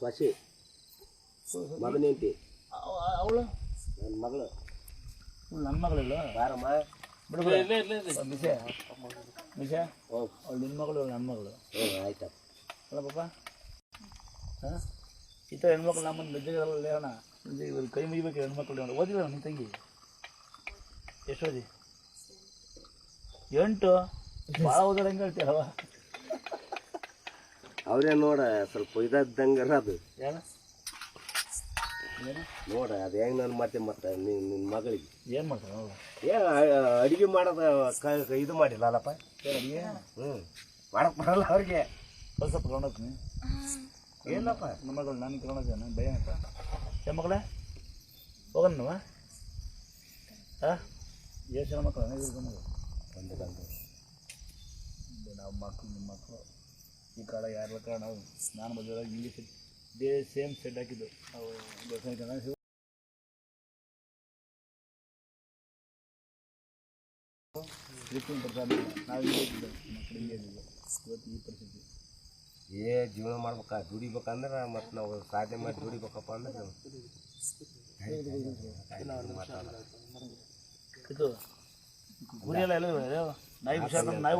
ಸೊಸೆ. ಮಗನ ಹೆಂಡತಿ. ಅವಳು? ನನ್ನ ಮಗಳು. ನನ್ನ ಮಗಳಿಲ್ಲ ಬಾರಮ್ಮ. ಬಿಸೆ ಹ್ಞೂ ಅವಳು ನಿನ್ನ ಮಗಳು ನನ್ನ ಮಗಳು. ಆಯ್ತಾ. ಆಯ್ತಪ್ಪ ಅಲ್ಲ ಪಾಪ. ಹಾಂ? ಈ ಥರ ಹೆಣ್ಮಕ್ಳು ನಮ್ಮನ್ನು ಮೆಜ್ಜೆಲ್ಲ ಹೇಳೋಣ ಇವ್ರು ಕೈ ಮುಗಿಬೇಕು ಹೆಣ್ಮಕ್ಳು ಹೇಳೋಣ ಓದಿಲ್ಲ ನಿನ್ನ ತಂಗಿ? ಎಷ್ಟು ಓದಿ? ಎಂಟು? ಭಾಳ ಓದೋದು ಹೆಂಗೆ ಹೇಳ್ತೀಯಲ್ವ ಅವರೇ ನೋಡ ಸ್ವಲ್ಪ ಇದ್ದಂಗಾರ ಅದು ನೋಡ ಅದು ಹೆಂಗೆ ನಾನು ಮತ್ತೆ ಮತ್ತೆ ನಿನ್ನ ಮಗಳಿಗೆ. ಏನು ಮಾಡ್ತಾರೆ ಏ ಏನು ಅಡುಗೆ ಮಾಡೋದು ಕ ಇದು ಮಾಡಿಲ್ಲ ಅಲ್ಲಪ್ಪ. ಹ್ಮ್. ಹ್ಞೂ ಮಾಡಕ್ಕೆ ಬರಲ್ಲ ಅವ್ರಿಗೆ. ಸ್ವಲ್ಪ ಸ್ವಲ್ಪ ತೊಗೊಂಡೋಗ್ತೀನಿ ಏನಪ್ಪ ನಮ್ಮ ಮಗಳು ನಾನು ತೊಗೊಂಡೋಗ್ತಾನೆ ಭಯ ಅಂತ ಏ ಮಗಳೇ ಹೋಗೋಣವ ಹಾಂ ಎಷ್ಟು ಜನ ಮಕ್ಕಳು? ಒಂದು ನಾವು ಮಕ್ಕಳು ನಿಮ್ಮ ಮಕ್ಕಳು ಈ ಕಾಲ ಯಾರ ಕಾರಣ ನಾವು ಸ್ನಾನ ಮದುವೆ ಹಿಂಗೆ ಸೆಟ್ ಡೇ ಸೇಮ್ ಸೆಟ್ ಹಾಕಿದ್ದು. ನಾವು ನಾವು ಹಿಂಗೆ ಇದ್ದಿದ್ದು ಮಕ್ಕಳು ಹಿಂಗೆ ಇದ್ದಿದ್ದು ಇವತ್ತು ಈ ಪರಿಸ್ಥಿತಿ. ಏ ಜೀವನ ಮಾಡ್ಬೇಕಾ ದುಡಿಬೇಕಂದ್ರೆ ಮತ್ತು ನಾವು ಸಾಧನೆ ಮಾಡಿ ದುಡಿಬೇಕಪ್ಪ ಅಂದ್ರೆ ಇದು ಗುರಿ ಎಲ್ಲ ನಾಯಿ ಇವೆ. ನಾಯಿ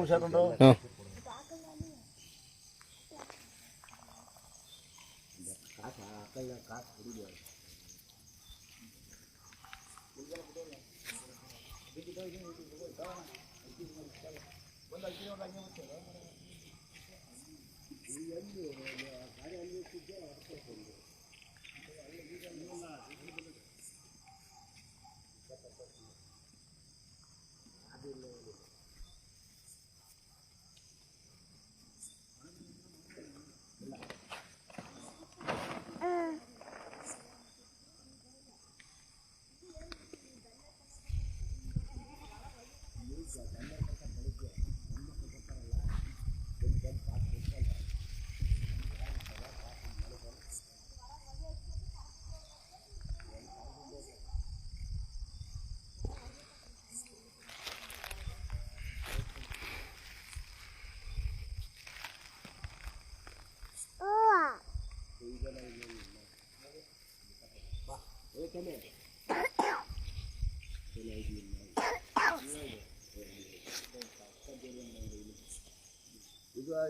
ಹುಷಾರ್ಕೊಂಡು ನಾಯಿ ಹುಷಾರ್ಕೊಂಡು ಇದು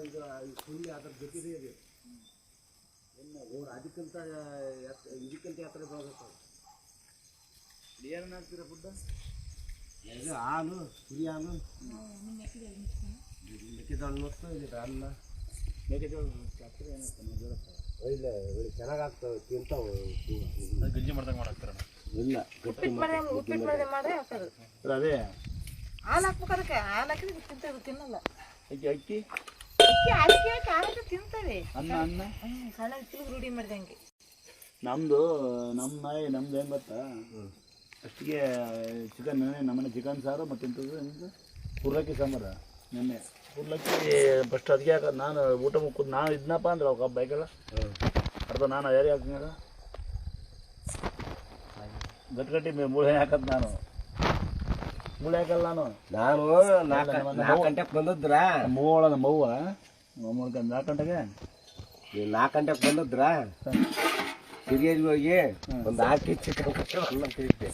ಇದು ಸುಳ್ಳಿ ಅದ್ರ ಜೊತೆಗೆ ಇದೆ. ಅವ್ರು ಅದಕ್ಕಿಂತ ಇದಕ್ಕಿಂತ ಎತ್ತರ ಬೆಳೆದೈತೆ ಏನು ಹಾಕ್ತೀರಾ ಫುಡ್ ಇದು ಹಾಲು ಕುರಿ ಹಾಲು ಮೆಕ್ಕೆಜೋಳ ನೋಡ್ತಾ ಇದು ಅನ್ನ. ಮೆಕ್ಕೆಜೋಳ ಹಾಕ್ತೀರಾ ಏನಾಗ್ತದೆ ಇಲ್ಲ ಒಳ್ಳೆ ಚೆನ್ನಾಗಿ ಆಗ್ತವೆ ತಿಂತಾವೆ. ಗಂಜಿ ಮಾಡ್ದಂಗೆ ಮಾಡಾಕ್ತಾರ ಇಲ್ಲ ಗಟ್ಟಿ ಉಪ್ಪಿಟ್ಟು ಮಾಡ್ರೆ ಹಾಕೋದು ಅದೇ. ಹಾಲು ಹಾಕ್ಬೇಕು ಅದಕ್ಕೆ. ಹಾಲು ಹಾಕಿದ್ರೆ ತಿಂತೇವೆ ತಿನ್ನಲ್ಲ. ಅಕ್ಕಿ ಅಕ್ಕಿ? ಅಕ್ಕಿ ನಮ್ ಹಾಕಿ ಹಾಲಕ್ಕೆ ತಿಂತವೆ ಅನ್ನ ಅನ್ನ? ಹ್ಮ್ ಸಣ್ಣ ತಿರುಗಿ ರೂಢಿ ಮಾಡಿದಂಗೆ. ನಮ್ಮದು ನಮ್ಮ ನಾಯಿ ನಮ್ದು ಏನು ಗೊತ್ತಾ? ಅಷ್ಟಿಗೆ ಚಿಕನ್ ನೆನೆ ನಮ್ಮನೆ ಚಿಕನ್ ಸಾರು ಮತ್ತು ಎಂತ ಹುರ್ಲಕ್ಕಿ ಸಾಂಬಾರು ನೆನ್ನೆ. ಹುರ್ಲಕ್ಕಿ ಫಸ್ಟ್ ಅದಕ್ಕೆ ಹಾಕ ನಾನು ಊಟ ಮುಕ್ಕು ನಾನು ಇದ್ನಪ್ಪ ಅಂದ್ರೆ ಅವ್ಕ ಬೈಕಲ್ಲ ಅರ್ಧ ನಾನು ಯಾರಿಗೆ ಹಾಕ್ತೀನಿ ಗಟ್ಟಿ ಮೂಳೆ ಹಾಕದ್ ನಾನು. ಮೂಳೆ ನಾನು ನಾನು ನಾಲ್ಕು ಗಂಟೆಗೆ ಬಂದದ್ರ ಮೂವಳ ನಮ್ಮ ಅವ್ವ ನಾಲ್ಕು ಗಂಟೆಗೆ ನೀವು ನಾಲ್ಕು ಗಂಟೆಗೆ ಬಂದದ್ರ ಹಿರಿಯರಿಗೆ ಹೋಗಿ ಒಂದು ಹಾಕಿ ಚಿಕನ್ ಅಂತ ತಿಂತೆ